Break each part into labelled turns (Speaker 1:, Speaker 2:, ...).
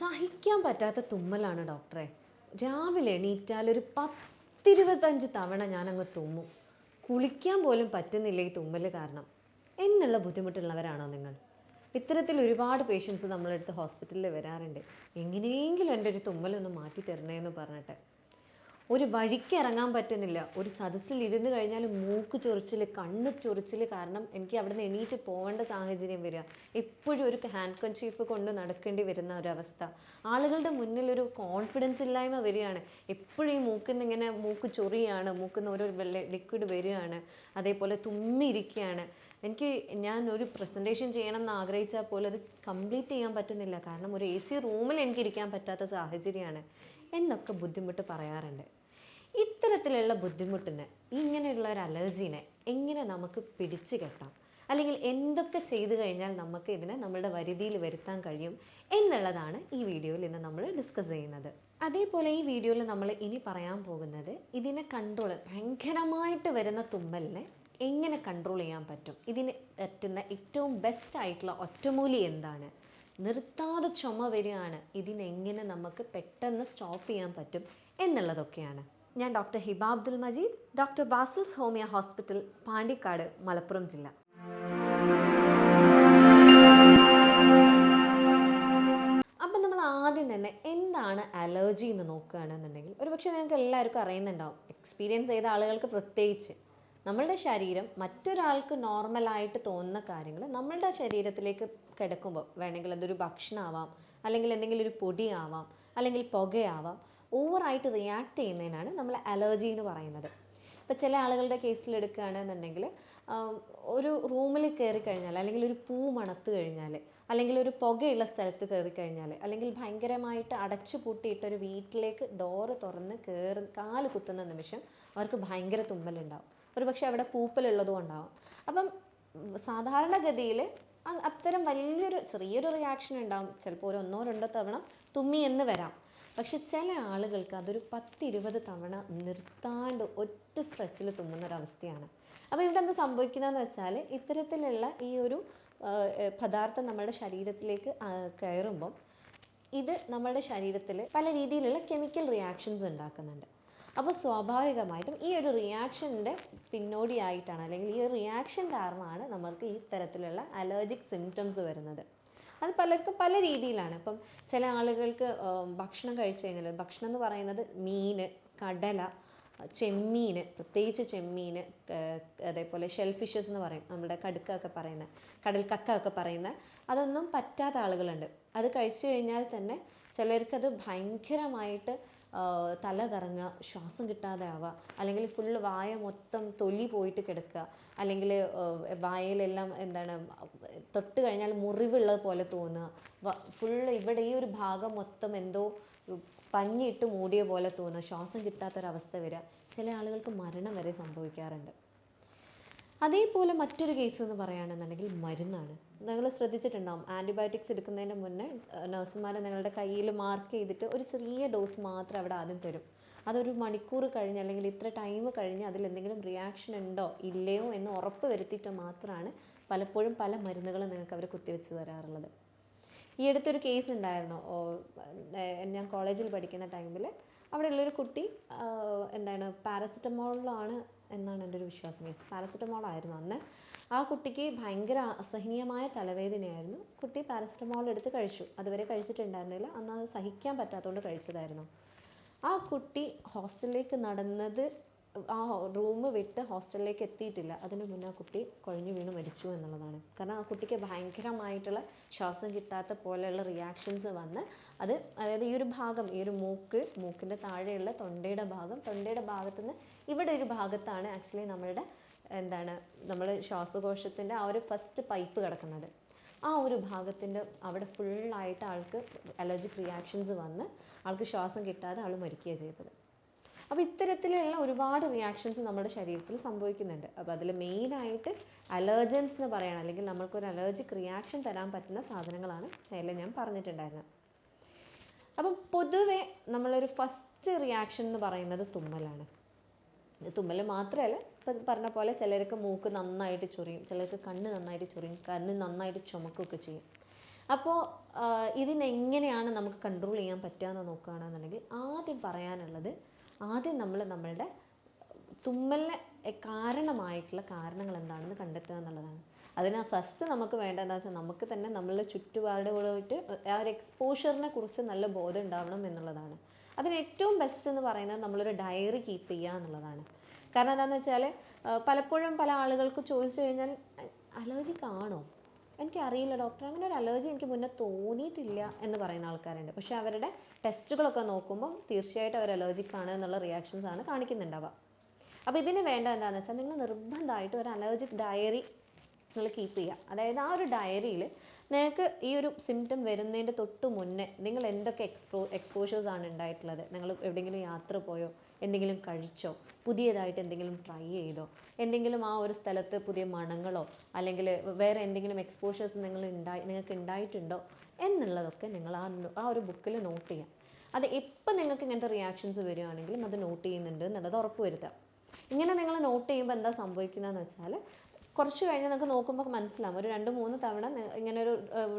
Speaker 1: സഹിക്കാൻ പറ്റാത്ത തുമ്മലാണ് ഡോക്ടറെ. രാവിലെ എണീറ്റാൽ ഒരു പത്തിരുപത്തഞ്ച് തവണ ഞാൻ ഞാനങ്ങ് തുമ്മും. കുളിക്കാൻ പോലും പറ്റുന്നില്ല ഈ തുമ്മൽ കാരണം. എന്നുള്ള ബുദ്ധിമുട്ടുള്ളവരാണോ നിങ്ങൾ? ഇത്തരത്തിൽ ഒരുപാട് പേഷ്യൻസ് നമ്മളെടുത്ത് ഹോസ്പിറ്റലിൽ വരാറുണ്ട്. എങ്ങനെയെങ്കിലും എന്റെ ഒരു തുമ്മലൊന്ന് മാറ്റി തരണേ എന്ന് പറഞ്ഞിട്ട്. ഒരു വഴിക്ക് ഇറങ്ങാൻ പറ്റുന്നില്ല. ഒരു സദസ്സിൽ ഇരുന്ന് കഴിഞ്ഞാൽ മൂക്ക് ചൊറിച്ചിൽ കണ്ണ് ചൊറിച്ചിൽ കാരണം എനിക്ക് അവിടെ നിന്ന് എണീറ്റ് പോകേണ്ട സാഹചര്യം വരിക. എപ്പോഴും ഒരു ഹാൻഡ് കൺചീഫ് കൊണ്ട് നടക്കേണ്ടി വരുന്ന ഒരവസ്ഥ. ആളുകളുടെ മുന്നിൽ ഒരു കോൺഫിഡൻസ് ഇല്ലായ്മ വരികയാണ്. എപ്പോഴും ഈ മൂക്കിൽ നിന്ന് ഇങ്ങനെ മൂക്ക് ചൊറിയാണ് മൂക്കിൽ നിന്ന് ഓരോ ലിക്വിഡ് വരികയാണ് അതേപോലെ തുമ്മിയിരിക്കുകയാണ് എനിക്ക് ഞാൻ ഒരു പ്രസന്റേഷൻ ചെയ്യണം എന്ന് ആഗ്രഹിച്ചാൽ പോലും അത് കംപ്ലീറ്റ് ചെയ്യാൻ പറ്റുന്നില്ല. കാരണം ഒരു എ സി റൂമിൽ എനിക്കിരിക്കാൻ പറ്റാത്ത സാഹചര്യമാണ്. എന്നൊക്കെ ബുദ്ധിമുട്ട് പറയാറുണ്ട്. ഇത്തരത്തിലുള്ള ബുദ്ധിമുട്ടിന് ഇങ്ങനെയുള്ള ഒരു അലർജീനെ എങ്ങനെ നമുക്ക് പിടിച്ചു കെട്ടാം? അല്ലെങ്കിൽ എന്തൊക്കെ ചെയ്തു കഴിഞ്ഞാൽ നമുക്ക് ഇതിനെ നമ്മളുടെ വരുതിയിൽ വരുത്താൻ കഴിയും എന്നുള്ളതാണ് ഈ വീഡിയോയിൽ ഇന്ന് നമ്മൾ ഡിസ്കസ് ചെയ്യുന്നത്. അതേപോലെ ഈ വീഡിയോയിൽ നമ്മൾ ഇനി പറയാൻ പോകുന്നത് ഇതിനെ കൺട്രോൾ ഭയങ്കരമായിട്ട് വരുന്ന തുമ്മലിനെ എങ്ങനെ കൺട്രോൾ ചെയ്യാൻ പറ്റും? ഇതിന് പറ്റുന്ന ഏറ്റവും ബെസ്റ്റ് ആയിട്ടുള്ള ഒറ്റമൂലി എന്താണ്? നിർത്താതെ ചുമ വരികയാണ് ഇതിനെങ്ങനെ നമുക്ക് പെട്ടെന്ന് സ്റ്റോപ്പ് ചെയ്യാൻ പറ്റും എന്നുള്ളതൊക്കെയാണ്. ഞാൻ doctor Hiba Abdul Majeed doctor Basil's homoeo hospital Pandikkad Malappuram ജില്ല. അപ്പം നമ്മൾ ആദ്യം തന്നെ എന്താണ് അലർജി എന്ന് നോക്കുകയാണെന്നുണ്ടെങ്കിൽ ഒരുപക്ഷെ നിങ്ങൾക്ക് എല്ലാവർക്കും അറിയുന്നുണ്ടാവും. എക്സ്പീരിയൻസ് ചെയ്ത ആളുകൾക്ക് പ്രത്യേകിച്ച് നമ്മളുടെ ശരീരം മറ്റൊരാൾക്ക് നോർമലായിട്ട് തോന്നുന്ന കാര്യങ്ങൾ നമ്മളുടെ ശരീരത്തിലേക്ക് കിടക്കുമ്പോൾ വേണമെങ്കിൽ അതൊരു ഭക്ഷണമാവാം അല്ലെങ്കിൽ എന്തെങ്കിലും ഒരു പൊടിയാവാം അല്ലെങ്കിൽ പുകയാവാം ഓവറായിട്ട് റിയാക്ട് ചെയ്യുന്നതിനാണ് നമ്മൾ അലർജി എന്ന് പറയുന്നത്. ഇപ്പോൾ ചില ആളുകളുടെ കേസിൽ എടുക്കുകയാണെന്നുണ്ടെങ്കിൽ ഒരു റൂമിൽ കയറി കഴിഞ്ഞാൽ അല്ലെങ്കിൽ ഒരു പൂ മണത്ത് കഴിഞ്ഞാൽ അല്ലെങ്കിൽ ഒരു പുകയുള്ള സ്ഥലത്ത് കയറി കഴിഞ്ഞാൽ അല്ലെങ്കിൽ ഭയങ്കരമായിട്ട് അടച്ചു പൂട്ടിയിട്ട ഒരു വീട്ടിലേക്ക് ഡോറ് തുറന്ന് കയറി കാൽ കുത്തുന്ന നിമിഷം അവർക്ക് ഭയങ്കര തുമ്മലുണ്ടാവും. ഒരു പക്ഷേ അവിടെ പൂപ്പലുള്ളതും ഉണ്ടാവും അപ്പം സാധാരണഗതിയിൽ അത്തരം വലിയൊരു ചെറിയൊരു റിയാക്ഷൻ ഉണ്ടാവും. ചിലപ്പോൾ ഒരു ഒന്നോ രണ്ടോ തവണ തുമ്മി എന്ന് വരാം. പക്ഷെ ചില ആളുകൾക്ക് അതൊരു പത്തിരുപത് തവണ നിർത്താണ്ട് ഒറ്റ സ്ട്രെച്ചിൽ തുമ്മുന്ന ഒരവസ്ഥയാണ് അപ്പോൾ ഇവിടെ എന്താ സംഭവിക്കുന്നതെന്ന് വെച്ചാൽ ഇത്തരത്തിലുള്ള ഈ ഒരു പദാർത്ഥം നമ്മുടെ ശരീരത്തിലേക്ക് കയറുമ്പം ഇത് നമ്മുടെ ശരീരത്തിൽ പല രീതിയിലുള്ള കെമിക്കൽ റിയാക്ഷൻസ് ഉണ്ടാക്കുന്നുണ്ട്. അപ്പോൾ സ്വാഭാവികമായിട്ടും ഈ ഒരു റിയാക്ഷന്റെ പിന്നോടിയായിട്ടാണ് അല്ലെങ്കിൽ ഈ റിയാക്ഷൻ കാരണമാണ് നമുക്ക് ഈ തരത്തിലുള്ള അലർജിക് സിംറ്റംസ് വരുന്നത്. അത് പലർക്കും പല രീതിയിലാണ്. ഇപ്പം ചില ആളുകൾക്ക് ഭക്ഷണം കഴിച്ചു കഴിഞ്ഞാൽ ഭക്ഷണം എന്ന് പറയുന്നത് മീൻ കടല ചെമ്മീൻ പ്രത്യേകിച്ച് ചെമ്മീൻ അതേപോലെ ഷെൽ ഫിഷസ് എന്ന് പറയും നമ്മുടെ കടുക്ക ഒക്കെ പറയുന്ന കക്ക ഒക്കെ പറയുന്ന അതൊന്നും പറ്റാത്ത ആളുകളുണ്ട്. അത് കഴിച്ചു കഴിഞ്ഞാൽ തന്നെ ചിലർക്കത് ഭയങ്കരമായിട്ട് തല കറങ്ങുക ശ്വാസം കിട്ടാതെ ആവുക അല്ലെങ്കിൽ ഫുൾ വായ മൊത്തം തൊലി പോയിട്ട് കിടക്കുക അല്ലെങ്കിൽ വായയിലെല്ലാം എന്താണ് തൊട്ട് കഴിഞ്ഞാൽ മുറിവുള്ളത് പോലെ തോന്നുക. ഫുള്ള് ഇവിടെ ഈ ഒരു ഭാഗം മൊത്തം എന്തോ പഞ്ഞിയിട്ട് മൂടിയ പോലെ തോന്നുക. ശ്വാസം കിട്ടാത്തൊരവസ്ഥ വരിക. ചില ആളുകൾക്ക് മരണം വരെ സംഭവിക്കാറുണ്ട്. അതേപോലെ മറ്റൊരു കേസ് എന്ന് പറയുകയാണെന്നുണ്ടെങ്കിൽ മരുന്നാണ്. നിങ്ങൾ ശ്രദ്ധിച്ചിട്ടുണ്ടാവും. ആന്റിബയോട്ടിക്സ് എടുക്കുന്നതിന് മുന്നേ നഴ്സുമാർ നിങ്ങളുടെ കയ്യിൽ മാർക്ക് ചെയ്തിട്ട് ഒരു ചെറിയ ഡോസ് മാത്രം അവിടെ ആദ്യം തരും. അതൊരു മണിക്കൂർ കഴിഞ്ഞ് അല്ലെങ്കിൽ ഇത്ര ടൈം കഴിഞ്ഞ് അതിൽ എന്തെങ്കിലും റിയാക്ഷൻ ഉണ്ടോ ഇല്ലയോ എന്ന് ഉറപ്പ് വരുത്തിയിട്ട് മാത്രമാണ് പലപ്പോഴും പല മരുന്നുകളും നിങ്ങൾക്ക് അവർ കുത്തിവെച്ച് തരാറുള്ളത്. ഈ അടുത്തൊരു കേസ് ഉണ്ടായിരുന്നു. ഞാൻ കോളേജിൽ പഠിക്കുന്ന ടൈമിൽ അവിടെ ഉള്ളൊരു കുട്ടി എന്താണ് പാരസെറ്റമോളിലാണ് എന്നാണ് എന്റെ ഒരു വിശ്വാസം. യെസ് പാരസെറ്റമോൾ ആയിരുന്നു അന്ന്. ആ കുട്ടിക്ക് ഭയങ്കര അസഹനീയമായ തലവേദനയായിരുന്നു. കുട്ടി പാരസെറ്റമോൾ എടുത്ത് കഴിച്ചു. അതുവരെ കഴിച്ചിട്ടുണ്ടായിരുന്നില്ല. അന്ന് അത് സഹിക്കാൻ പറ്റാത്തതുകൊണ്ട് കഴിച്ചതായിരുന്നു. ആ കുട്ടി ഹോസ്റ്റലിലേക്ക് നടന്നത് ആ റൂം വിട്ട് ഹോസ്റ്റലിലേക്ക് എത്തിയിട്ടില്ല. അതിനു മുന്നേ ആ കുട്ടി കുഴഞ്ഞു വീണ് മരിച്ചു എന്നുള്ളതാണ്. കാരണം ആ കുട്ടിക്ക് ഭയങ്കരമായിട്ടുള്ള ശ്വാസം കിട്ടാത്ത പോലെയുള്ള റിയാക്ഷൻസ് വന്ന് അത് അതായത് ഈ ഒരു ഭാഗം ഈ ഒരു മൂക്ക് മൂക്കിന്റെ താഴെയുള്ള തൊണ്ടയുടെ ഭാഗം തൊണ്ടയുടെ ഭാഗത്ത് നിന്ന് ഇവിടെ ഒരു ഭാഗത്താണ് ആക്ച്വലി നമ്മളുടെ എന്താണ് നമ്മൾ ശ്വാസകോശത്തിന്റെ ആ ഒരു ഫസ്റ്റ് പൈപ്പ് കിടക്കുന്നത്. ആ ഒരു ഭാഗത്തിന്റെ അവിടെ ഫുള്ളായിട്ട് ആൾക്ക് അലർജിക് റിയാക്ഷൻസ് വന്ന് ആൾക്ക് ശ്വാസം കിട്ടാതെ ആൾ മരിക്കുകയാണ് ചെയ്തത്. അപ്പോൾ ഇത്തരത്തിലുള്ള ഒരുപാട് റിയാക്ഷൻസ് നമ്മുടെ ശരീരത്തിൽ സംഭവിക്കുന്നുണ്ട്. അപ്പോൾ അതിൽ മെയിനായിട്ട് അലർജൻസ് എന്ന് പറയണം. അല്ലെങ്കിൽ നമ്മൾക്കൊരു അലർജിക് റിയാക്ഷൻ തരാൻ പറ്റുന്ന സാധനങ്ങളാണ് നേരെ ഞാൻ പറഞ്ഞിട്ടുണ്ടായിരുന്നത്. അപ്പം പൊതുവെ നമ്മളൊരു ഫസ്റ്റ് റിയാക്ഷൻ എന്ന് പറയുന്നത് തുമ്മലാണ്. തുമ്മൽ മാത്രമല്ല ഇപ്പം പറഞ്ഞ പോലെ ചിലർക്ക് മൂക്ക് നന്നായിട്ട് ചൊറിയും ചിലർക്ക് കണ്ണ് നന്നായിട്ട് ചൊറിയും കണ്ണ് നന്നായിട്ട് ചുമക്കുകയൊക്കെ ചെയ്യും. അപ്പോൾ ഇതിനെങ്ങനെയാണ് നമുക്ക് കൺട്രോൾ ചെയ്യാൻ പറ്റുക എന്ന് നോക്കുകയാണെന്നുണ്ടെങ്കിൽ ആദ്യം പറയാനുള്ളത് ആദ്യം നമ്മൾ നമ്മളുടെ തുമ്മലിന് കാരണമായിട്ടുള്ള കാരണങ്ങൾ എന്താണെന്ന് കണ്ടെത്തുക എന്നുള്ളതാണ്. അതിന് ഫസ്റ്റ് നമുക്ക് വേണ്ട എന്താ വെച്ചാൽ നമുക്ക് തന്നെ നമ്മളുടെ ചുറ്റുപാടുകളുമായിട്ട് ആ ഒരു എക്സ്പോഷറിനെ കുറിച്ച് നല്ല ബോധം ഉണ്ടാവണം എന്നുള്ളതാണ്. അതിന് ഏറ്റവും ബെസ്റ്റ് എന്ന് പറയുന്നത് നമ്മളൊരു ഡയറി കീപ്പ് ചെയ്യുക എന്നുള്ളതാണ്. കാരണം എന്താണെന്ന് വെച്ചാൽ പലപ്പോഴും പല ആളുകൾക്ക് ചോദിച്ചു കഴിഞ്ഞാൽ അലർജിക് ആണോ എനിക്കറിയില്ല ഡോക്ടർ അങ്ങനെ ഒരു അലർജി എനിക്ക് മുന്നേ തോന്നിയിട്ടില്ല എന്ന് പറയുന്ന ആൾക്കാരുണ്ട്. പക്ഷേ അവരുടെ ടെസ്റ്റുകളൊക്കെ നോക്കുമ്പം തീർച്ചയായിട്ടും അവർ അലർജിക് ആണ് എന്നുള്ള റിയാക്ഷൻസ് ആണ് കാണിക്കുന്നുണ്ടാവുക. അപ്പോൾ ഇതിന് വേണ്ട എന്താണെന്ന് വെച്ചാൽ നിങ്ങൾ നിർബന്ധമായിട്ട് ഒരു അലർജിക് ഡയറി നിങ്ങൾ കീപ്പ് ചെയ്യുക. അതായത് ആ ഒരു ഡയറിയിൽ നിങ്ങൾക്ക് ഈ ഒരു സിംറ്റം വരുന്നതിന്റെ തൊട്ട് മുന്നേ നിങ്ങൾ എന്തൊക്കെ എക്സ്പോ എക്സ്പോഷേഴ്സ് ആണ് ഉണ്ടായിട്ടുള്ളത്? നിങ്ങൾ എവിടെയെങ്കിലും യാത്ര പോയോ? എന്തെങ്കിലും കഴിച്ചോ? പുതിയതായിട്ട് എന്തെങ്കിലും ട്രൈ ചെയ്തോ? എന്തെങ്കിലും ആ ഒരു സ്ഥലത്ത് പുതിയ മണങ്ങളോ അല്ലെങ്കിൽ വേറെ എന്തെങ്കിലും എക്സ്പോഷേഴ്സ് നിങ്ങൾ ഉണ്ടായി നിങ്ങൾക്ക് ഉണ്ടായിട്ടുണ്ടോ? എന്നുള്ളതൊക്കെ നിങ്ങൾ ആ ആ ഒരു ബുക്കിൽ നോട്ട് ചെയ്യാം അത് ഇപ്പം നിങ്ങൾക്ക് ഇങ്ങനത്തെ റിയാക്ഷൻസ് വരികയാണെങ്കിലും അത് നോട്ട് ചെയ്യുന്നുണ്ട് എന്നുള്ളത് ഉറപ്പ് വരുത്താം ഇങ്ങനെ നിങ്ങൾ നോട്ട് ചെയ്യുമ്പോൾ എന്താ സംഭവിക്കുന്നതെന്ന് വെച്ചാൽ കുറച്ച് കഴിഞ്ഞ് നിങ്ങൾക്ക് നോക്കുമ്പോൾ മനസ്സിലാവും. ഒരു രണ്ട് മൂന്ന് തവണ ഇങ്ങനെ ഒരു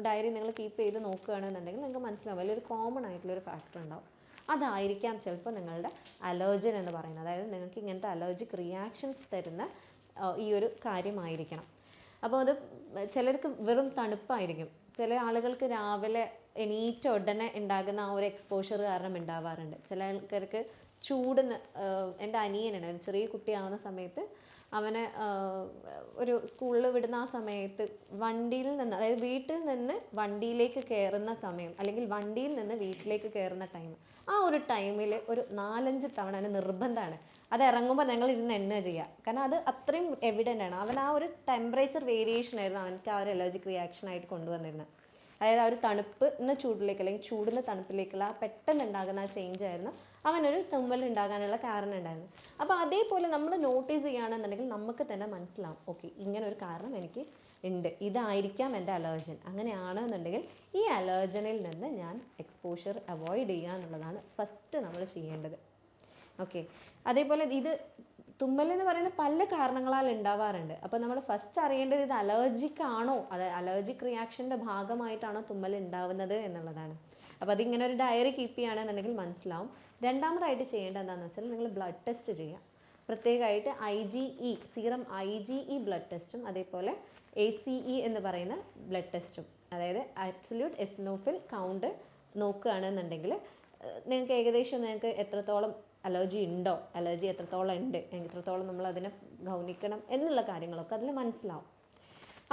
Speaker 1: ഡയറി നിങ്ങൾ കീപ്പ് ചെയ്ത് നോക്കുകയാണെന്നുണ്ടെങ്കിൽ നിങ്ങൾക്ക് മനസ്സിലാവും. വലിയൊരു കോമൺ ആയിട്ടുള്ള ഒരു ഫാക്ടർ ഉണ്ടാവും. അതായിരിക്കാം ചിലപ്പോൾ നിങ്ങളുടെ അലർജൻ എന്ന് പറയുന്നത്. അതായത് നിങ്ങൾക്ക് ഇങ്ങനത്തെ അലർജിക് റിയാക്ഷൻസ് തരുന്ന ഈ ഒരു കാര്യമായിരിക്കണം. അപ്പോൾ അത് ചിലർക്ക് വെറും തണുപ്പായിരിക്കും. ചില ആളുകൾക്ക് രാവിലെ എണീറ്റ ഉടനെ ഉണ്ടാകുന്ന ആ ഒരു എക്സ്പോഷർ കാരണം ഉണ്ടാവാറുണ്ട്. ചില ആൾക്കാർക്ക് ചൂടുന്ന് എന്റെ അനിയനാണ്. ചെറിയ കുട്ടിയാവുന്ന സമയത്ത് അവനെ ഒരു സ്കൂളിൽ വിടുന്ന ആ സമയത്ത് വണ്ടിയിൽ നിന്ന് അതായത് വീട്ടിൽ നിന്ന് വണ്ടിയിലേക്ക് കയറുന്ന സമയം അല്ലെങ്കിൽ വണ്ടിയിൽ നിന്ന് വീട്ടിലേക്ക് കയറുന്ന ടൈം ആ ഒരു ടൈമിൽ ഒരു നാലഞ്ച് തവണ അതിന് നിർബന്ധമാണ്. അത് ഇറങ്ങുമ്പോൾ ഞങ്ങൾ ഇരുന്ന് എണ്ണ ചെയ്യുക കാരണം അത് അത്രയും എവിഡന്റ് ആണ്. അവൻ ആ ഒരു ടെമ്പറേച്ചർ വേരിയേഷൻ ആയിരുന്നു അവനക്ക് ആ ഒരു അലർജിക് റിയാക്ഷൻ ആയിട്ട് കൊണ്ടുവന്നിരുന്നത്. അതായത് ആ ഒരു തണുപ്പ് ഇന്ന് ചൂടിലേക്ക് അല്ലെങ്കിൽ ചൂടിന് തണുപ്പിലേക്കുള്ള ആ പെട്ടെന്ന് ഉണ്ടാകുന്ന ആ ചേഞ്ച് ആയിരുന്നു. അവനൊരു തുമ്മൽ ഉണ്ടാകാനുള്ള കാരണം ഉണ്ടായിരുന്നു. അപ്പോൾ അതേപോലെ നമ്മൾ നോട്ടീസ് ചെയ്യുകയാണെന്നുണ്ടെങ്കിൽ നമുക്ക് തന്നെ മനസ്സിലാവും. ഓക്കെ ഇങ്ങനെ ഒരു കാരണം എനിക്ക് ഉണ്ട്. ഇതായിരിക്കാം എന്റെ അലർജൻ അങ്ങനെയാണെന്നുണ്ടെങ്കിൽ ഈ അലർജനിൽ നിന്ന് ഞാൻ എക്സ്പോഷർ അവോയ്ഡ് ചെയ്യുക എന്നുള്ളതാണ് ഫസ്റ്റ് നമ്മൾ ചെയ്യേണ്ടത്. ഓക്കെ അതേപോലെ ഇത് തുമ്മൽ എന്ന് പറയുന്നത് പല കാരണങ്ങളാൽ ഉണ്ടാവാറുണ്ട്. അപ്പോൾ നമ്മൾ ഫസ്റ്റ് അറിയേണ്ടത് ഇത് അലർജിക് ആണോ? അത് അലർജിക് റിയാക്ഷന്റെ ഭാഗമായിട്ടാണോ തുമ്മൽ ഉണ്ടാവുന്നത് എന്നുള്ളതാണ്. അപ്പോൾ അതിങ്ങനെ ഒരു ഡയറി കീപ്പ് ചെയ്യുകയാണെന്നുണ്ടെങ്കിൽ മനസ്സിലാവും. രണ്ടാമതായിട്ട് ചെയ്യേണ്ടത് എന്താണെന്ന് വെച്ചാൽ നിങ്ങൾ ബ്ലഡ് ടെസ്റ്റ് ചെയ്യുക. പ്രത്യേകമായിട്ട് I G E serum I G E blood ടെസ്റ്റും അതേപോലെ എ സി ഇ എന്ന് പറയുന്ന ബ്ലഡ് ടെസ്റ്റും അതായത് അബ്സല്യൂട്ട് എസ്നോഫിൽ കൗണ്ട് നോക്കുകയാണെന്നുണ്ടെങ്കിൽ നിങ്ങൾക്ക് ഏകദേശം നിങ്ങൾക്ക് എത്രത്തോളം അലർജി ഉണ്ടോ അലർജി എത്രത്തോളം ഉണ്ട് എത്രത്തോളം നമ്മൾ അതിനെ ഗൗനിക്കണം എന്നുള്ള കാര്യങ്ങളൊക്കെ അതിൽ മനസ്സിലാവും.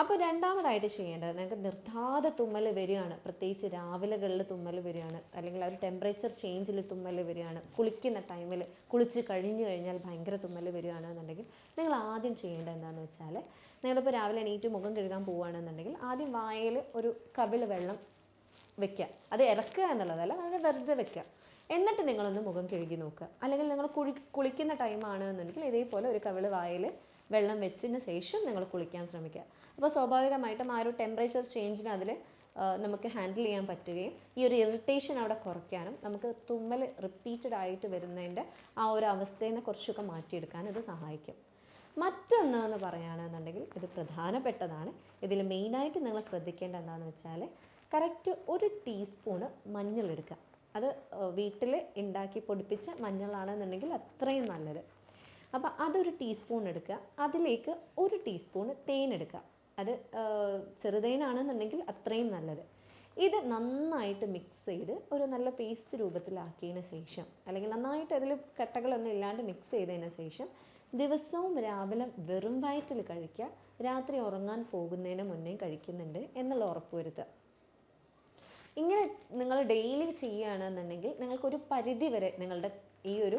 Speaker 1: അപ്പോൾ രണ്ടാമതായിട്ട് ചെയ്യേണ്ടത് നിങ്ങൾക്ക് നിർത്താതെ തുമ്മൽ വരികയാണ്. പ്രത്യേകിച്ച് രാവിലെകളിൽ തുമ്മൽ വരികയാണ്. അല്ലെങ്കിൽ ആ ഒരു ടെമ്പറേച്ചർ ചേഞ്ചിൽ തുമ്മൽ വരികയാണ്. കുളിക്കുന്ന ടൈമിൽ കുളിച്ച് കഴിഞ്ഞു കഴിഞ്ഞാൽ ഭയങ്കര തുമ്മൽ വരികയാണെന്നുണ്ടെങ്കിൽ നിങ്ങൾ ആദ്യം ചെയ്യേണ്ടത് എന്താണെന്ന് വെച്ചാൽ നിങ്ങളിപ്പോൾ രാവിലെ എണീറ്റ് മുഖം കഴുകാൻ പോവുകയാണെന്നുണ്ടെങ്കിൽ ആദ്യം വായിൽ ഒരു കവിൾ വെള്ളം വെക്കുക അത് ഇറക്കുക എന്നുള്ളതല്ല അത് വെറുതെ വെക്കുക എന്നിട്ട് നിങ്ങളൊന്ന് മുഖം കഴുകി നോക്കുക. അല്ലെങ്കിൽ നിങ്ങൾ കുളി കുളിക്കുന്ന ടൈമാണ് എന്നുണ്ടെങ്കിൽ ഇതേപോലെ ഒരു കവിൾ വായിൽ വെള്ളം വെച്ചതിന് ശേഷം നിങ്ങൾ കുളിക്കാൻ ശ്രമിക്കുക. അപ്പോൾ സ്വാഭാവികമായിട്ടും ആ ഒരു ടെമ്പറേച്ചർ ചേഞ്ചിന് അതിൽ നമുക്ക് ഹാൻഡിൽ ചെയ്യാൻ പറ്റുകയും ഈ ഒരു ഇറിറ്റേഷൻ അവിടെ കുറയ്ക്കാനും നമുക്ക് തുമ്മൽ റിപ്പീറ്റഡ് ആയിട്ട് വരുന്നതിന്റെ ആ ഒരു അവസ്ഥയെ കുറച്ചൊക്കെ മാറ്റിയെടുക്കാനും ഇത് സഹായിക്കും. മറ്റൊന്ന് എന്ന് പറയുകയാണെന്നുണ്ടെങ്കിൽ ഇത് പ്രധാനപ്പെട്ടതാണ്. ഇതിൽ മെയിനായിട്ട് നിങ്ങൾ ശ്രദ്ധിക്കേണ്ട എന്താണെന്ന് വെച്ചാൽ കറക്റ്റ് ഒരു ടീസ്പൂണ് മഞ്ഞളെടുക്കുക അത് വീട്ടിൽ ഉണ്ടാക്കി പൊടിപ്പിച്ച മഞ്ഞളാണെന്നുണ്ടെങ്കിൽ അത്രയും നല്ലത്. അപ്പോൾ അതൊരു ടീസ്പൂൺ എടുക്കുക. അതിലേക്ക് ഒരു ടീസ്പൂൺ തേൻ എടുക്കുക. അത് ചെറുതേനാണെന്നുണ്ടെങ്കിൽ അത്രയും നല്ലത്. ഇത് നന്നായിട്ട് മിക്സ് ചെയ്ത് ഒരു നല്ല പേസ്റ്റ് രൂപത്തിലാക്കിയതിന് ശേഷം അല്ലെങ്കിൽ നന്നായിട്ട് അതിൽ കട്ടകളൊന്നും ഇല്ലാണ്ട് മിക്സ് ചെയ്തതിന് ശേഷം ദിവസവും രാവിലെ വെറും വയറ്റിൽ കഴിക്കുക. രാത്രി ഉറങ്ങാൻ പോകുന്നതിന് മുന്നേ കഴിക്കുന്നുണ്ട് എന്നുള്ള ഉറപ്പ് വരുത്തുക. ഇങ്ങനെ നിങ്ങൾ ഡെയിലി ചെയ്യുകയാണെന്നുണ്ടെങ്കിൽ നിങ്ങൾക്കൊരു പരിധി വരെ നിങ്ങളുടെ ഈ ഒരു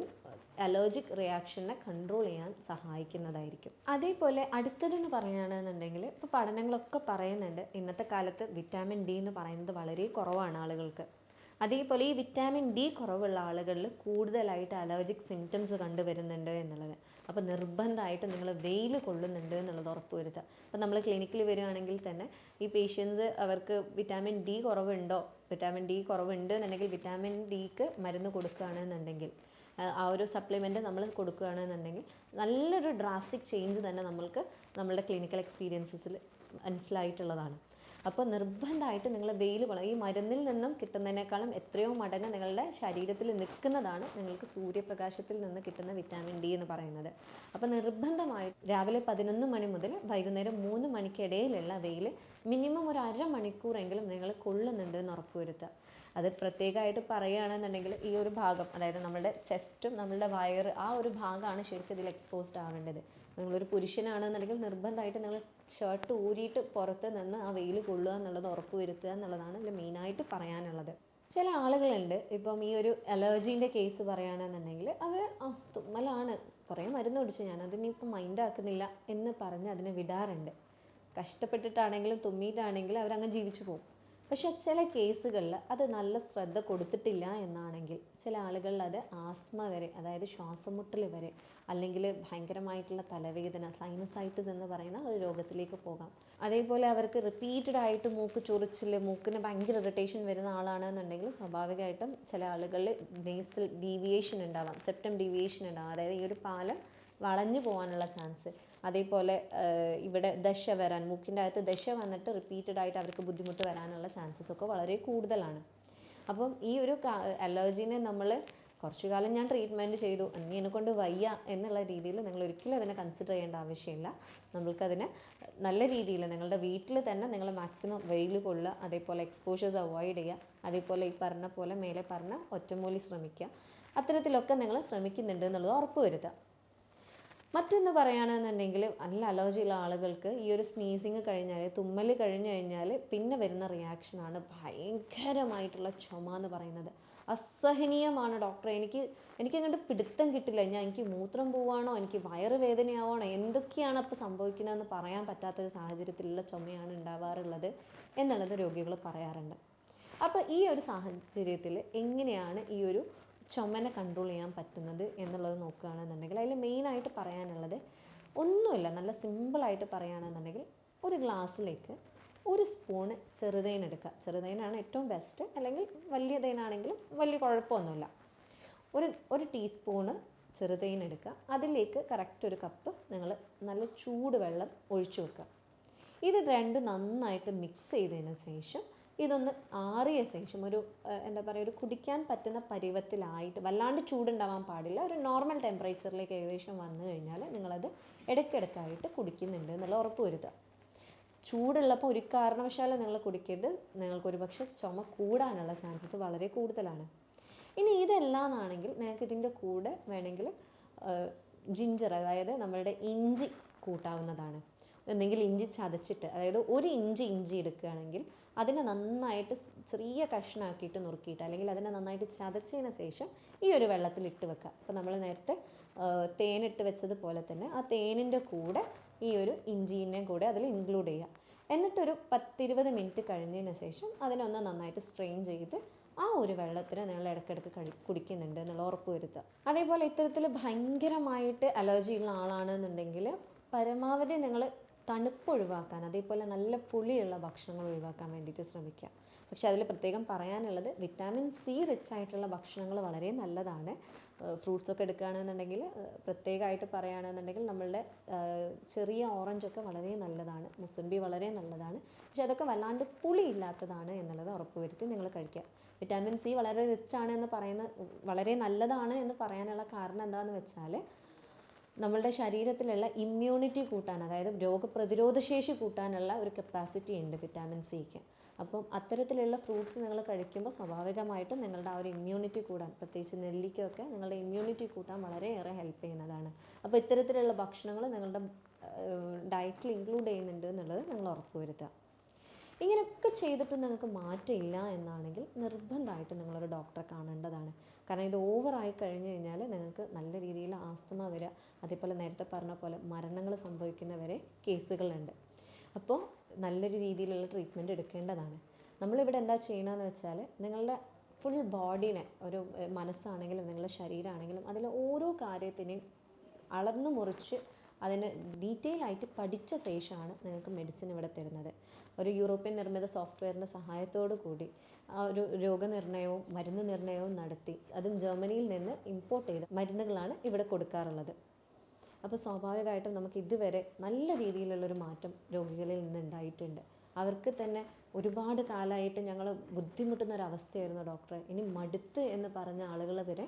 Speaker 1: അലർജിക് റിയാക്ഷനെ കൺട്രോൾ ചെയ്യാൻ സഹായിക്കുന്നതായിരിക്കും. അതേപോലെ അടുത്തതെന്ന് പറയുകയാണെന്നുണ്ടെങ്കിൽ ഇപ്പോൾ പഠനങ്ങളൊക്കെ പറയുന്നുണ്ട്. ഇന്നത്തെ കാലത്ത് വിറ്റാമിൻ ഡി എന്ന് പറയുന്നത് വളരെ കുറവാണ് ആളുകൾക്ക്. അതേപോലെ ഈ വിറ്റാമിൻ ഡി കുറവുള്ള ആളുകളിൽ കൂടുതലായിട്ട് അലർജിക് സിംറ്റംസ് കണ്ടുവരുന്നുണ്ട് എന്നുള്ളത്. അപ്പോൾ നിർബന്ധമായിട്ട് നിങ്ങൾ വെയിൽ കൊള്ളുന്നുണ്ട് എന്നുള്ളത് ഉറപ്പുവരുത്തുക അപ്പോൾ നമ്മൾ ക്ലിനിക്കിൽ വരികയാണെങ്കിൽ തന്നെ ഈ പേഷ്യൻസ് അവർക്ക് വിറ്റാമിൻ ഡി കുറവുണ്ടോ? വിറ്റാമിൻ ഡി കുറവുണ്ട് എന്നുണ്ടെങ്കിൽ വിറ്റാമിൻ ഡിക്ക് മരുന്ന് കൊടുക്കുകയാണെന്നുണ്ടെങ്കിൽ ആ, ഒരു സപ്ലിമെന്റ് നമ്മൾ കൊടുക്കുകയാണെന്നുണ്ടെങ്കിൽ നല്ലൊരു ഡ്രാസ്റ്റിക് ചേഞ്ച് തന്നെ നമ്മൾക്ക് നമ്മളുടെ ക്ലിനിക്കൽ എക്സ്പീരിയൻസസിൽ മനസ്സിലായിട്ടുള്ളതാണ്. അപ്പോൾ നിർബന്ധമായിട്ട് നിങ്ങൾ വെയിൽ കൊള്ളാം ഈ മരുന്നിൽ നിന്നും കിട്ടുന്നതിനേക്കാളും എത്രയോ മടങ്ങ് നിങ്ങളുടെ ശരീരത്തിൽ നിൽക്കുന്നതാണ് നിങ്ങൾക്ക് സൂര്യപ്രകാശത്തിൽ നിന്ന് കിട്ടുന്ന വിറ്റാമിൻ ഡി എന്ന് പറയുന്നത്. അപ്പോൾ നിർബന്ധമായിട്ട് രാവിലെ പതിനൊന്ന് മണി മുതൽ വൈകുന്നേരം മൂന്ന് മണിക്കിടയിലുള്ള വെയിൽ മിനിമം ഒരു അര മണിക്കൂറെങ്കിലും നിങ്ങൾ കൊള്ളുന്നുണ്ട് എന്ന് ഉറപ്പുവരുത്തുക. അത് പ്രത്യേകമായിട്ട് പറയുകയാണെന്നുണ്ടെങ്കിൽ ഈ ഒരു ഭാഗം അതായത് നമ്മുടെ ചെസ്റ്റും നമ്മളുടെ വയറ് ആ ഒരു ഭാഗമാണ് ശരിക്കും ഇതിൽ എക്സ്പോസ്ഡ് ആവേണ്ടത്. നിങ്ങളൊരു പുരുഷനാണെന്നുണ്ടെങ്കിൽ നിർബന്ധമായിട്ട് നിങ്ങൾ ഷർട്ട് ഊരിയിട്ട് പുറത്ത് നിന്ന് ആ വെയിൽ കൊള്ളുക എന്നുള്ളത് ഉറപ്പ് വരുത്തുക എന്നുള്ളതാണ് ഇതിൽ മെയിനായിട്ട് പറയാനുള്ളത്. ചില ആളുകളുണ്ട് ഇപ്പം ഈ ഒരു അലർജീന്റെ കേസ് പറയുകയാണെന്നുണ്ടെങ്കിൽ അവർ തുമ്മലാണ്. കുറേ മരുന്ന് കുടിച്ചു. ഞാൻ അതിനിപ്പോൾ മൈൻഡ് ആക്കുന്നില്ല എന്ന് പറഞ്ഞ് അതിനെ വിടാറുണ്ട്. കഷ്ടപ്പെട്ടിട്ടാണെങ്കിലും തുമ്മിയിട്ടാണെങ്കിലും അവരങ്ങ് ജീവിച്ചു പോകും. പക്ഷെ ചില കേസുകളിൽ അത് നല്ല ശ്രദ്ധ കൊടുത്തിട്ടില്ല എന്നാണെങ്കിൽ ചില ആളുകളിൽ അത് ആസ്മ വരെ അതായത് ശ്വാസമുട്ടൽ വരെ അല്ലെങ്കിൽ ഭയങ്കരമായിട്ടുള്ള തലവേദന സൈനസൈറ്റിസ് എന്ന് പറയുന്ന ഒരു രോഗത്തിലേക്ക് പോകാം. അതേപോലെ അവർക്ക് റിപ്പീറ്റഡ് ആയിട്ട് മൂക്ക് ചൊറിച്ചിൽ മൂക്കിന് ഭയങ്കര ഇറിറ്റേഷൻ വരുന്ന ആളാണെന്നുണ്ടെങ്കിൽ സ്വാഭാവികമായിട്ടും ചില ആളുകളിൽ നേസൽ ഡീവിയേഷൻ ഉണ്ടാവാം സെപ്റ്റം ഡീവിയേഷൻ ഉണ്ടാവാം. അതായത് ഈ ഒരു പാലം വളഞ്ഞു പോകാനുള്ള ചാൻസ്. അതേപോലെ ഇവിടെ ദശ വരാൻ മൂക്കിന്റെ അകത്ത് ദശ വന്നിട്ട് റിപ്പീറ്റഡ് ആയിട്ട് അവർക്ക് ബുദ്ധിമുട്ട് വരാനുള്ള ചാൻസസ് ഒക്കെ വളരെ കൂടുതലാണ്. അപ്പം ഈ ഒരു അലർജീനെ നമ്മൾ കുറച്ചു കാലം ഞാൻ ട്രീറ്റ്മെന്റ് ചെയ്തു ഇനി എന്നെ കൊണ്ട് വയ്യ എന്നുള്ള രീതിയിൽ നിങ്ങൾ ഒരിക്കലും അതിനെ കൺസിഡർ ചെയ്യേണ്ട ആവശ്യമില്ല. നമ്മൾക്കതിനെ നല്ല രീതിയിൽ നിങ്ങളുടെ വീട്ടിൽ തന്നെ നിങ്ങൾ മാക്സിമം വെയിൽ കൊള്ളുക അതേപോലെ എക്സ്പോഷേഴ്സ് അവോയ്ഡ് ചെയ്യുക അതേപോലെ ഈ പറഞ്ഞ പോലെ മേലെ പറഞ്ഞ ഒറ്റമൂലി ശ്രമിക്കുക. അത്തരത്തിലൊക്കെ നിങ്ങൾ ശ്രമിക്കുന്നുണ്ട് എന്നുള്ളത് ഉറപ്പ് വരുത്തുക. മറ്റൊന്ന് പറയുകയാണെന്നുണ്ടെങ്കിൽ നല്ല അലർജി ഉള്ള ആളുകൾക്ക് ഈ ഒരു സ്നീസിങ് കഴിഞ്ഞാൽ തുമ്മൽ കഴിഞ്ഞു കഴിഞ്ഞാൽ പിന്നെ വരുന്ന റിയാക്ഷനാണ് ഭയങ്കരമായിട്ടുള്ള ചുമ എന്ന് പറയുന്നത്. അസഹനീയമാണ് ഡോക്ടറെ എനിക്ക് എനിക്ക് അങ്ങോട്ട് പിടുത്തം കിട്ടില്ല. ഞാൻ എനിക്ക് മൂത്രം പോവാണോ? എനിക്ക് വയറ് വേദനയാവാണോ? എന്തൊക്കെയാണ് അപ്പോൾ സംഭവിക്കുന്നതെന്ന് പറയാൻ പറ്റാത്തൊരു സാഹചര്യത്തിലുള്ള ചുമയാണ് ഉണ്ടാവാറുള്ളത് എന്നുള്ളത് രോഗികൾ പറയാറുണ്ട്. അപ്പോൾ ഈ ഒരു സാഹചര്യത്തിൽ എങ്ങനെയാണ് ഈ ഒരു ചുമനെ കൺട്രോൾ ചെയ്യാൻ പറ്റുന്നത് എന്നുള്ളത് നോക്കുകയാണെന്നുണ്ടെങ്കിൽ അതിൽ മെയിനായിട്ട് പറയാനുള്ളത് ഒന്നുമില്ല. നല്ല സിമ്പിളായിട്ട് പറയുകയാണെന്നുണ്ടെങ്കിൽ ഒരു ഗ്ലാസ്സിലേക്ക് ഒരു സ്പൂണ് ചെറുതേൻ എടുക്കുക. ചെറുതേനാണ് ഏറ്റവും ബെസ്റ്റ് അല്ലെങ്കിൽ വലിയ തേനാണെങ്കിലും വലിയ കുഴപ്പമൊന്നുമില്ല. ഒരു ഒരു ടീസ്പൂണ് ചെറുതേൻ എടുക്കുക. അതിലേക്ക് കറക്റ്റ് ഒരു കപ്പ് നിങ്ങൾ നല്ല ചൂട് വെള്ളം ഒഴിച്ചു വെക്കുക. ഇത് രണ്ടും നന്നായിട്ട് മിക്സ് ചെയ്തതിന് ശേഷം ഇതൊന്ന് ആറിയ ശേഷം ഒരു എന്താ പറയുക ഒരു കുടിക്കാൻ പറ്റുന്ന പരുവത്തിലായിട്ട് വല്ലാണ്ട് ചൂടുണ്ടാവാൻ പാടില്ല. ഒരു നോർമൽ ടെമ്പറേച്ചറിലേക്ക് ഏകദേശം വന്നു കഴിഞ്ഞാൽ നിങ്ങളത് ഇടയ്ക്കിടയ്ക്കായിട്ട് കുടിക്കുന്നുണ്ട് എന്നുള്ള ഉറപ്പ് വരുത്തുക. ചൂടുള്ളപ്പോൾ ഒരു കാരണവശാലും നിങ്ങൾ കുടിക്കരുത്. നിങ്ങൾക്കൊരു പക്ഷേ ചുമ കൂടാനുള്ള ചാൻസസ് വളരെ കൂടുതലാണ്. ഇനി ഇതല്ലാന്നാണെങ്കിൽ നിങ്ങൾക്ക് ഇതിന്റെ കൂടെ വേണമെങ്കിൽ ജിഞ്ചർ അതായത് നമ്മളുടെ ഇഞ്ചി കൂട്ടാവുന്നതാണ്. എന്തെങ്കിലും ഇഞ്ചി ചതച്ചിട്ട് അതായത് ഒരു ഇഞ്ചി ഇഞ്ചി എടുക്കുകയാണെങ്കിൽ അതിനെ നന്നായിട്ട് ചെറിയ കഷ്ണാക്കിയിട്ട് നുറുക്കിയിട്ട് അല്ലെങ്കിൽ അതിനെ നന്നായിട്ട് ചതച്ചതിന് ശേഷം ഈ ഒരു വെള്ളത്തിൽ ഇട്ട് വെക്കുക. അപ്പോൾ നമ്മൾ നേരത്തെ തേനിട്ട് വെച്ചതുപോലെ തന്നെ ആ തേനിന്റെ കൂടെ ഈ ഒരു ഇഞ്ചീനെ കൂടെ അതിൽ ഇൻക്ലൂഡ് ചെയ്യുക. എന്നിട്ടൊരു പത്തിരുപത് മിനിറ്റ് കഴിഞ്ഞതിന് ശേഷം അതിനൊന്ന് നന്നായിട്ട് സ്ട്രെയിൻ ചെയ്ത് ആ ഒരു വെള്ളത്തിന് നിങ്ങൾ ഇടയ്ക്കിടയ്ക്ക് കഴി കുടിക്കുന്നുണ്ട് എന്നുള്ള ഉറപ്പ് വരുത്തുക. അതേപോലെ ഇത്തരത്തിൽ ഭയങ്കരമായിട്ട് അലർജി ഉള്ള ആളാണെന്നുണ്ടെങ്കിൽ പരമാവധി നിങ്ങൾ തണുപ്പ് ഒഴിവാക്കാൻ അതേപോലെ നല്ല പുളിയുള്ള ഭക്ഷണങ്ങൾ ഒഴിവാക്കാൻ വേണ്ടിയിട്ട് ശ്രമിക്കുക. പക്ഷെ അതിൽ പ്രത്യേകം പറയാനുള്ളത് വിറ്റാമിൻ സി റിച്ച് ആയിട്ടുള്ള ഭക്ഷണങ്ങൾ വളരെ നല്ലതാണ്. ഫ്രൂട്ട്സ് ഒക്കെ എടുക്കുകയാണെന്നുണ്ടെങ്കിൽ പ്രത്യേകമായിട്ട് പറയുകയാണെന്നുണ്ടെങ്കിൽ നമ്മളുടെ ചെറിയ ഓറഞ്ചൊക്കെ വളരെ നല്ലതാണ്. മുസംബി വളരെ നല്ലതാണ്. പക്ഷെ അതൊക്കെ വല്ലാണ്ട് പുളി ഇല്ലാത്തതാണ് എന്നുള്ളത് ഉറപ്പുവരുത്തി നിങ്ങൾ കഴിക്കുക. വിറ്റാമിൻ സി വളരെ റിച്ച് ആണ് എന്ന് പറയുന്ന വളരെ നല്ലതാണ് എന്ന് പറയാനുള്ള കാരണം എന്താണെന്ന് വെച്ചാൽ നമ്മളുടെ ശരീരത്തിലുള്ള ഇമ്മ്യൂണിറ്റി കൂട്ടാൻ അതായത് രോഗപ്രതിരോധ ശേഷി കൂട്ടാനുള്ള ഒരു കപ്പാസിറ്റി ഉണ്ട് വിറ്റാമിൻ സിക്ക് അപ്പം അത്തരത്തിലുള്ള ഫ്രൂട്ട്സ് നിങ്ങൾ കഴിക്കുമ്പോൾ സ്വാഭാവികമായിട്ടും നിങ്ങളുടെ ആ ഒരു ഇമ്മ്യൂണിറ്റി കൂടാൻ പ്രത്യേകിച്ച് നെല്ലിക്കൊക്കെ നിങ്ങളുടെ ഇമ്മ്യൂണിറ്റി കൂട്ടാൻ വളരെയേറെ ഹെൽപ്പ് ചെയ്യുന്നതാണ്. അപ്പോൾ ഇത്തരത്തിലുള്ള ഭക്ഷണങ്ങൾ നിങ്ങളുടെ ഡയറ്റിൽ ഇൻക്ലൂഡ് ചെയ്യുന്നുണ്ട് എന്നുള്ളത് നിങ്ങൾ ഉറപ്പുവരുത്തുക. ഇങ്ങനെയൊക്കെ ചെയ്തിട്ടും നിങ്ങൾക്ക് മാറ്റമില്ല എന്നാണെങ്കിൽ നിർബന്ധമായിട്ട് നിങ്ങളൊരു ഡോക്ടറെ കാണേണ്ടതാണ്. കാരണം ഇത് ഓവറായി കഴിഞ്ഞു കഴിഞ്ഞാൽ നിങ്ങൾക്ക് നല്ല രീതിയിൽ ആസ്തമ വരിക അതേപോലെ നേരത്തെ പറഞ്ഞ പോലെ മരണങ്ങൾ സംഭവിക്കുന്ന വരെ കേസുകളുണ്ട്. അപ്പോൾ നല്ലൊരു രീതിയിലുള്ള ട്രീറ്റ്മെന്റ് എടുക്കേണ്ടതാണ്. നമ്മളിവിടെ എന്താ ചെയ്യണമെന്ന് വെച്ചാൽ നിങ്ങളുടെ ഫുൾ ബോഡീനെ ഒരു മനസ്സാണെങ്കിലും നിങ്ങളുടെ ശരീരമാണെങ്കിലും അതിലെ ഓരോ കാര്യത്തിനെയും അളന്നു മുറിച്ച് അതിന് ഡീറ്റെയിൽ ആയിട്ട് പഠിച്ച ശേഷമാണ് നിങ്ങൾക്ക് മെഡിസിൻ ഇവിടെ തരുന്നത്. ഒരു യൂറോപ്യൻ നിർമ്മിത സോഫ്റ്റ്വെയറിന്റെ സഹായത്തോടു കൂടി ആ ഒരു രോഗനിർണയവും മരുന്ന് നിർണയവും നടത്തി. അതും ജർമ്മനിയിൽ നിന്ന് ഇമ്പോർട്ട് ചെയ്ത മരുന്നുകളാണ് ഇവിടെ കൊടുക്കാറുള്ളത്. അപ്പോൾ സ്വാഭാവികമായിട്ടും നമുക്ക് ഇതുവരെ നല്ല രീതിയിലുള്ളൊരു മാറ്റം രോഗികളിൽ നിന്ന് ഉണ്ടായിട്ടുണ്ട്. അവർക്ക് തന്നെ ഒരുപാട് കാലമായിട്ട് ഞങ്ങൾ ബുദ്ധിമുട്ടുന്ന ഒരു അവസ്ഥയായിരുന്നു ഡോക്ടറെ. ഇനി മടുത്ത് എന്ന് പറഞ്ഞ ആളുകൾ വരെ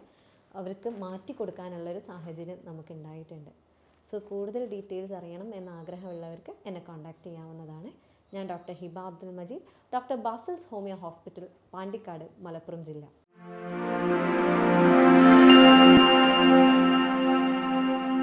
Speaker 1: അവർക്ക് മാറ്റി കൊടുക്കാനുള്ളൊരു സാഹചര്യം നമുക്ക് ഉണ്ടായിട്ടുണ്ട് സോ കൂടുതൽ ഡീറ്റെയിൽസ് അറിയണം എന്ന ആഗ്രഹമുള്ളവർക്ക് എന്നെ കോൺടാക്റ്റ് ചെയ്യാവുന്നതാണ്. ഞാൻ doctor Hiba Abdul Majeed. Doctor Basil's homoeo hospital Pandikkad Malappuram ജില്ല.